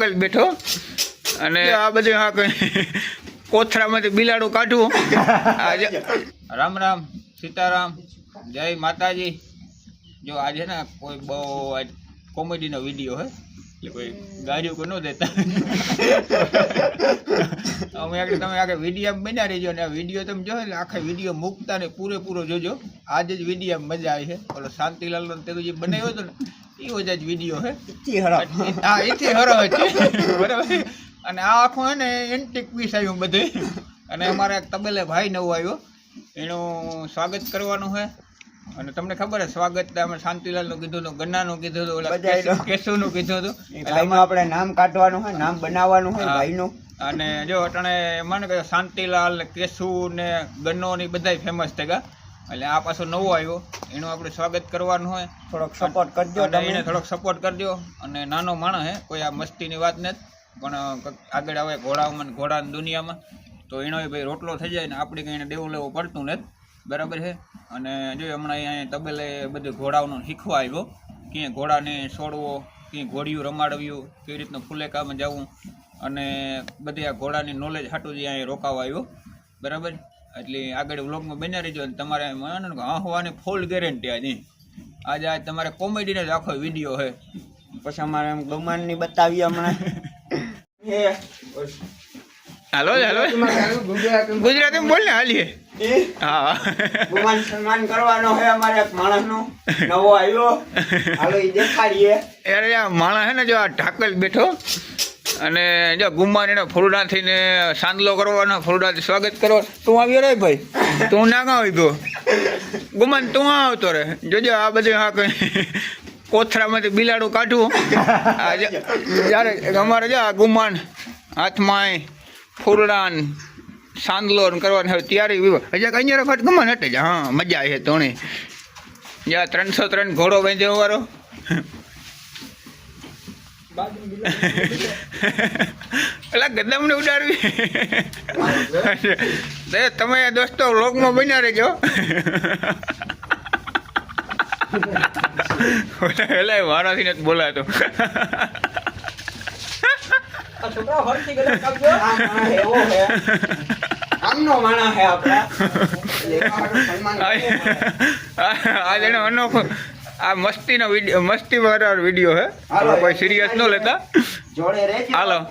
ઢાકલ બેઠો. અને આ બધું આ કઈ કોથરામાંથી બિલાડું કાઢવું આજે રામ રામ સીતારામ જય માતાજી. જો આજે ને કોઈ બહુ કોમેડીનો વીડિયો હે એટલે કોઈ ગાડીઓ કોઈ ન દેતા. અમે આગળ તમે આગળ વીડિયો બન્યા રહેજો ને આ વીડિયો તમે જો એટલે આખા વીડિયો મૂકતા ને પૂરેપૂરો જોજો. આજે જ વીડિયો મજા આવી છે. ઓલો શાંતિલાલ તે જે બનાવ્યો હતો ને એવો જ વીડિયો હે. હા એથી હરો છે. બરાબર. અને આ આખો હે ને એન્ટિક પીસ આવ્યું બધે. અને અમારે એક તબેલે ભાઈ નવો આવ્યો એનું સ્વાગત કરવાનું છે અને તમને ખબર હે સ્વાગત અમે શાંતિલાલનું કીધું હતું ગન્નાનું કીધું હતું ઓલા કેશુ- કેશુનું કીધું હતું. એટલે આપણે નામ કાઢવાનું હોય નામ બનાવવાનું હોય. ભાઈનું. અને જો અટાણે મને કહ્યું શાંતિલાલ કેશુ ને ગન્નો ને બધાય ફેમસ થઈ ગયા એટલે આ પાછો નવો આવ્યો. એનું આપણે સ્વાગત કરવાનું હોય. થોડોક સપોર્ટ કરજો એને થોડોક સપોર્ટ કરજો. અને નાનો માણસ હે કોઈ આ મસ્તીની વાત નથી. પણ આગળ આવે ઘોડામાં ઘોડાની દુનિયામાં. તો એનો ભાઈ રોટલો થઈ જાય ને આપણે કંઈ એને દેવું લેવું પડતું નથી. બરાબર છે? અને જો હમણાં અહીંયા તબેલે બધું ઘોડાઓનો શીખવા આવ્યો. ક્યાં ઘોડાને છોડવો ક્યાંય ઘોડિયું રમાડવ્યું કેવી રીતનું ફુલેકામાં જવું. અને બધી આ ઘોડાની નોલેજ હાટું જ અહીંયા રોકાવા આવ્યો. બરાબર? એટલે આગળ વ્લોગમાં બન્યા રહેજો અને તમારે આહવાની ફૂલ ગેરંટી આજે આજે આ તમારે કોમેડીનો જ આખો વીડિયો છે. પછી અમારે એમ ગમાનની બતાવી બતાવીએ હમણાં. હેલો હાલો હાલો ગુજરાતી બોલ ને હાલીએ. હા. ગુમાન સન્માન કરવાનો છે અમારે એક માણસનો. નવો આવ્યો. હાલો એ દેખાડીએ. યાર આ માણસ છે ને જો આ ઢાકલ બેઠો. અને જો ગુમ્માન એને ફૂલડા થઈને સાંદલો કરવાનો ફૂલડાથી સ્વાગત કરો. તું આવ્યો રે ભાઈ? તું ના કાં આવ્યો? ગુમાન તું આવતો રે જોજો, આ બધું આ કઈ કોથરામાંથી બિલાડું કાઢવું જ્યારે અમારે જો આ ગુમાન હાથમાં ફૂલડાન સાંદલો કરવાનું હવે ત્યારે હજી કઈ વખત ગુમાન હટે જ. હા, મજા આવે તોણી જ્યાં ત્રણસો ત્રણ ઘોડો બાંધ્યો વારો પેલા ગદામને ઉડાડવી તમે દોસ્તો વ્લોગમાં બન્યા રહેજો એલા મારાથી નથી બોલાતો આ એવો જેને અનોખો આ મસ્તીનો વીડિયો મસ્તી વાળો વીડિયો હે. હાલો. કોઈ સિરિયસ ન લેતા. જોડે રહેજો હાલો.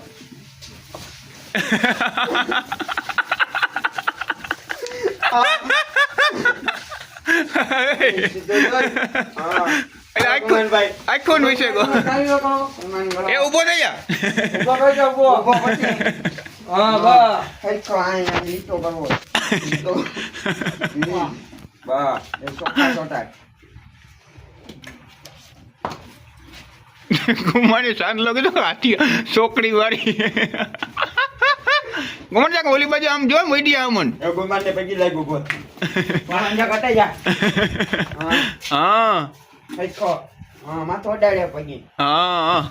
આખું વિશે ઊભો થઈ જા. પછી. લીટો. એ ચોખ્ખા ચોટાડ. ગુમાની સાંજલો કીધું હાથી ચોકડી વાળી ગુમાન જા ઓલી બાજુ આમ જો મીડિયા આમ એ પછી બોલ. વાહન જા. હા. હા માથો અડાડે પગે. હા હા.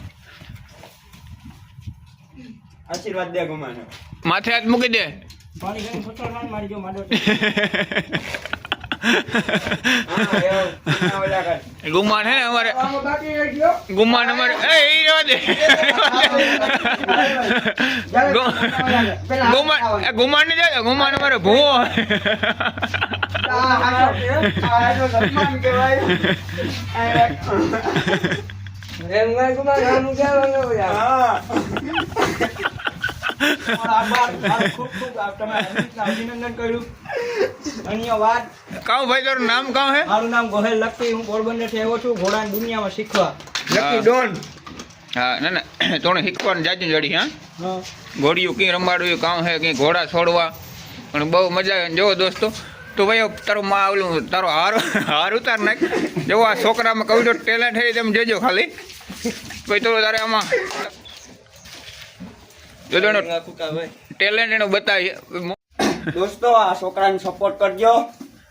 આશીર્વાદ દે ગુમાને. માથે હાથ મૂકી દે હા, એવું. મારી જો કર. ગુમાન હે ને અમારે. ગુમાન અમારે એ ઈ રહેવા દે ગુમાન ગુમાન ને જાય ગુમાન અમારે ભૂવો ગુમાન હાચો. કાઉ ભાઈ તારું નામ કાઉ હે? મારું નામ ગોહેલ લક્કી હું પોરબંદરથી આવ્યો છું ઘોડાની દુનિયામાં શીખવા. Lucky don. હા ના ના તોણે શીખવાનું જાજુ જડી હા? ઘોડીયું કઈ રમાડવું કામ હે કઈ ઘોડા છોડવા? પણ બહુ મજા આવે જોવો દોસ્તો. તો ભાઈ તારો માં આવલું તારો હાર હાર ઉતાર નાખ. જો આ છોકરામાં કવિ ટેલેન્ટ હે તેમ જોજો ખાલી. ભાઈ તો તારે આમાં જોજો ટેલેન્ટ એનો બતાવી દોસ્તો આ છોકરાને સપોર્ટ કરજો.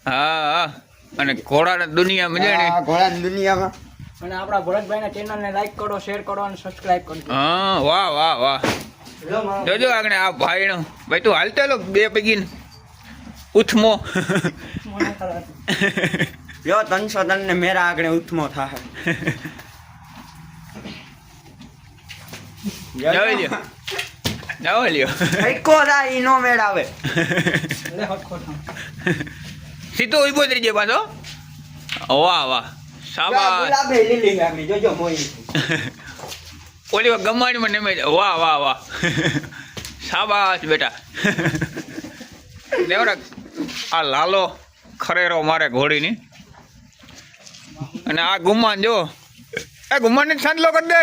હા હા. અને ઘોડાના દુનિયા મજા ને. ઘોડાની દુનિયામાં. અને આપણા ભરતભાઈના ચેનલને લાઈક કરો શેર કરો અને સબસ્ક્રાઇબ કરજો હા વાહ વાહ વાહ. જોજો આગળ આ ભાઈનો. ભાઈ તું હાલતા લો બે પૈકી ઉથમો. યો ત્રણસો તન ને મેરા આગળ ઉથમો થાય જય લ્યો. જાવ લ્યો હઈકો થાય ઈ નો મેળ આવે. સીધો ઊભો થઈ જાય પાછો વાહ વાહ શાબાશ લીલી આમી, જોજો મોઈ ઓલી વાર મને નમે વાહ વાહ વાહ શાબાશ બેટા દેવરા આ લાલો ખરેરો મારે ઘોડીની અને આ ગુમાન જો એ ગુમાનને છાંદલો કરી દે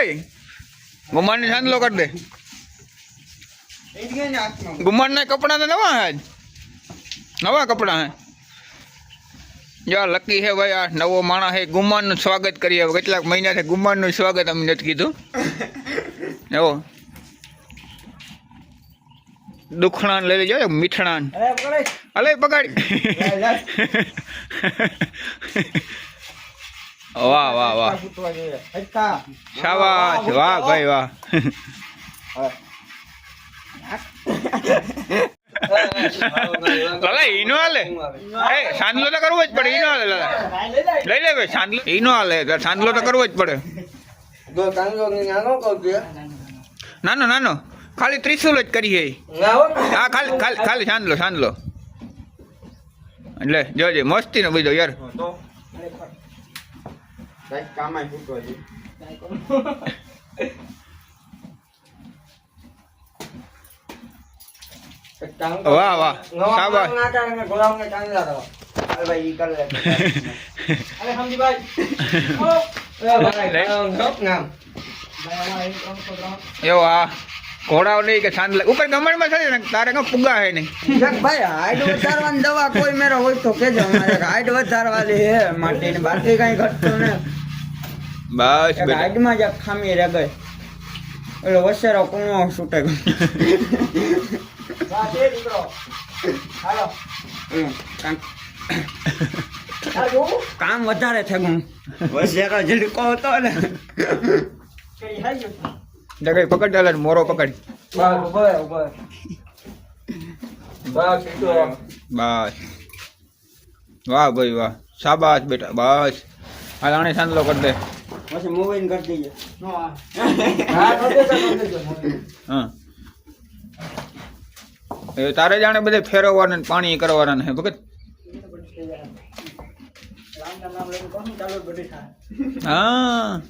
ગુમાનને છાંદલો કરી દે ઈ જ ગઈ ને હાથમાં. ગુમાનના કપડાં તો નવા હે આજ. નવા કપડાં હે જો આ લકી હે ભાઈ આ નવો માણસ હે ગુમાનનું સ્વાગત કરીએ હવે કેટલાક મહિનાથી ગુમાનનું સ્વાગત અમે નથી કીધું એવો દુખણાન લઈ લેજો મીઠણાન અરે પકડે. અલે પકડ વાહ વાહ વાહ ફૂટવા જોઈએ. હટકા. શાબાશ વાહ ભાઈ વાહ લાલા ઈનો હાલે? એ સાંદલો તો કરવો જ પડે ઈનો હાલે લાલા લઈ લે ભાઈ સાંદલો ઈનો હાલે સાંદલો તો કરવો જ પડે. નાનો નાનો. ખાલી ત્રિશુલ જ કરીએ. હા, ખાલી ખાલી ખાલી સાંદલો સાંદલો એટલે, જોજે મસ્તી નો બીજો, યાર. તો શાબાશ ના કારણે જોઈએ. વાહ વાહ શાબાશ અરે ભાઈ ઈ કર લે. અરે સમજીભાઈ. ઓ. ભાઈ, અહીં ત્રણસો ત્રણ. એવો આ ઘોડાઓ નહીં કે સાંદલા ઉપર ગમણમાં છે ને તારે કઈ પુગા હે નહીં ભાઈ હાઈટ વધારવાની દવા કોઈ મેરો હોય તો કેજો અમારે હાઈટ વધારવાની હે માટીને બાકી કઈ ઘટતું ને બસ હાઈટમાં જ ખામી રહે ગઈ એટલે વસેરો કુણો છૂટે ગયો દીકરો. હાલો. જોવું? કામ વધારે થઈ ગયું વસેરો ઝીડકો હતો ને કે ઈ હાઈ ગયું છે. પકડ ચાલે મોરો પકડ બસ, ઊભો ઊભો બસ, બસ વાહ ભાઈ વાહ શાબાશ બેટા બસ આ લાણે સાંદલો કરી દે પછી મોબાઈલ કરી દઈએ હા. હા એ તારે જાણે બધે ફેરવવાના ને પાણી કરવાના હે ભગત. હા.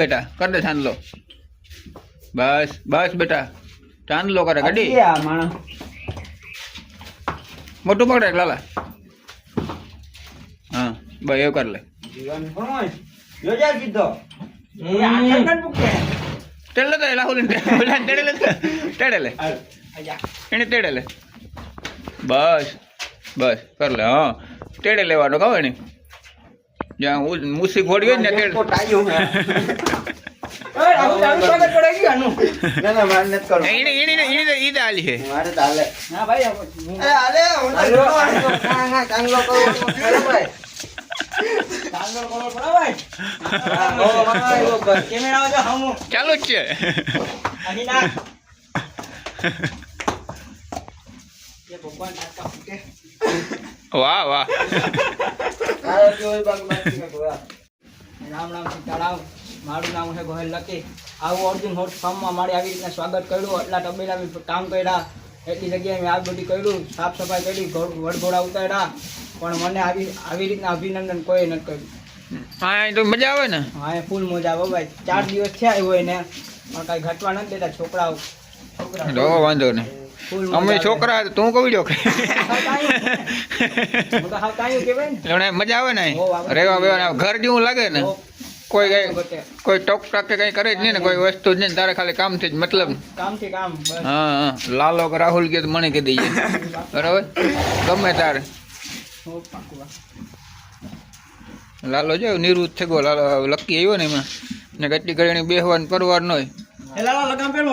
બેટા કર દે છાંદલો. બસ બસ બેટા. ચાંદલો કરે ગાડી. મોટું પકડે લાલા. એવું કર લે. જીવન હોય? જોજે કીધો એ આ કંકણ પૂકે. તેડ લે તો રાહુલ તેડે લે. તેડે લે આજા. એને તેડે લે. બસ બસ કર લે હા. તેડે લેવાનો કહો ને જ્યાં મુસી ઘોડી હોય ને. તેડે એને એને એને મારે ચાલુ જ છે. વાહ વાહ. રામ રામ સીતારામ મારું નામ છે ગોહેલ લકી. આવું અર્જુન હોટ ફાર્મમાં મારે આવી રીતના સ્વાગત કર્યું. એટલા તબેલા બી કામ કર્યા. એટલી જગ્યાએ મેં આ બધું કર્યું સાફ સફાઈ કરી વડઘોડા ઉતાર્યા. પણ મને આવી આવી રીતના અભિનંદન કોઈ નથી કર્યું. હા તો મજા આવે ને? હા ફૂલ મજા આવે ભાઈ. ચાર દિવસ થયા હોય ને પણ કાંઈ ઘટવા નથી દેતા છોકરાઓ. તો વાંધો નહીં. અમે છોકરા તું કહી દો મજા આવે ને રેવા બેવા ઘર જેવું લાગે ને? કોઈ કઈ કોઈ ટોક ટાક કઈ કરે જ નહીં ને કોઈ વસ્તુ જ નહીં તારે ખાલી કામથી જ મતલબ. કામથી કામ હા હા. લાલો કે રાહુલ કે મને કહી દઈએ બરાબર? ગમે તારે. લાલો જો નિવૃત્ત થઈ ગયો લાલો લકી આવ્યો ને એમાં. ને કેટલી ઘડી બેહવાનું પરવાર ન હોય. લાલા લગામ પેલો